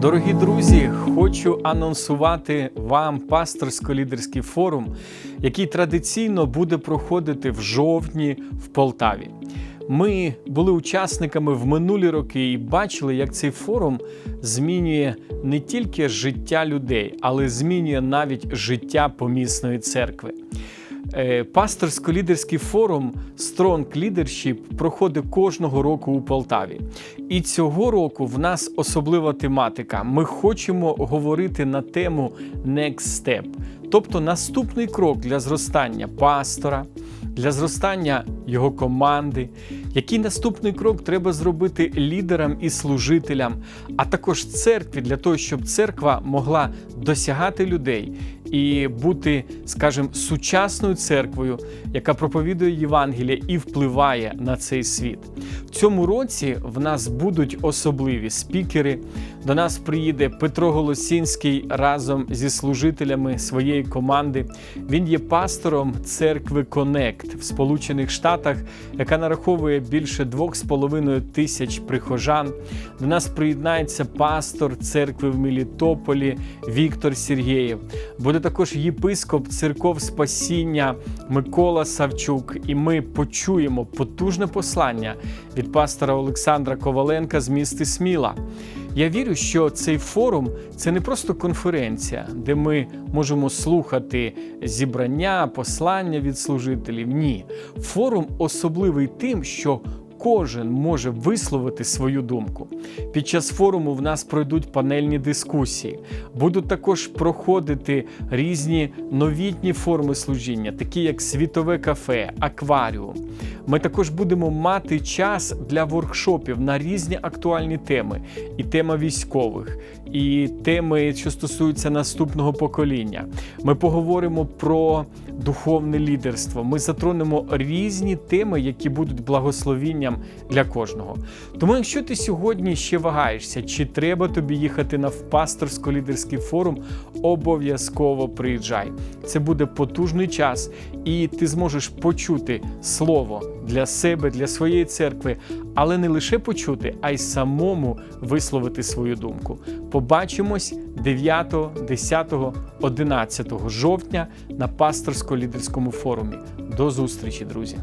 Дорогі друзі, хочу анонсувати вам пасторсько-лідерський форум, який традиційно буде проходити в жовтні в Полтаві. Ми були учасниками в минулі роки і бачили, як цей форум змінює не тільки життя людей, але змінює навіть життя помісної церкви. Е, Пасторсько-лідерський форум Strong Leadership проходить кожного року у Полтаві. І цього року в нас особлива тематика. Ми хочемо говорити на тему Next Step, тобто наступний крок для зростання пастора, для зростання його команди. Який наступний крок треба зробити лідерам і служителям, а також церкві для того, щоб церква могла досягати людей і бути, скажімо, сучасною церквою, яка проповідує Євангелія і впливає на цей світ. В цьому році в нас будуть особливі спікери. До нас приїде Петро Голосінський разом зі служителями своєї команди. Він є пастором церкви Конект в Сполучених Штатах, яка нараховує більше 2,5 тисяч прихожан. До нас приєднається пастор церкви в Мелітополі Віктор Сергєєв. Буде також єпископ церков Спасіння Микола Савчук. І ми почуємо потужне послання від пастора Олександра Коваленка з міста Сміла. Я вірю, що цей форум це не просто конференція, де ми можемо слухати зібрання, послання від служителів. Ні, форум особливий тим, що Кожен може висловити свою думку. Під час форуму в нас пройдуть панельні дискусії, будуть також проходити різні новітні форми служіння, такі як світове кафе, акваріум. Ми також будемо мати час для воркшопів на різні актуальні теми, і тема військових, і теми, що стосуються наступного покоління. Ми поговоримо про духовне лідерство. Ми затронемо різні теми, які будуть благословінням для кожного. Тому, якщо ти сьогодні ще вагаєшся, чи треба тобі їхати на пасторсько-лідерський форум, обов'язково приїжджай. Це буде потужний час, і ти зможеш почути слово для себе, для своєї церкви, але не лише почути, а й самому висловити свою думку. Побачимось 9, 10, 11 жовтня на пасторсько-лідерському форумі. До зустрічі, друзі!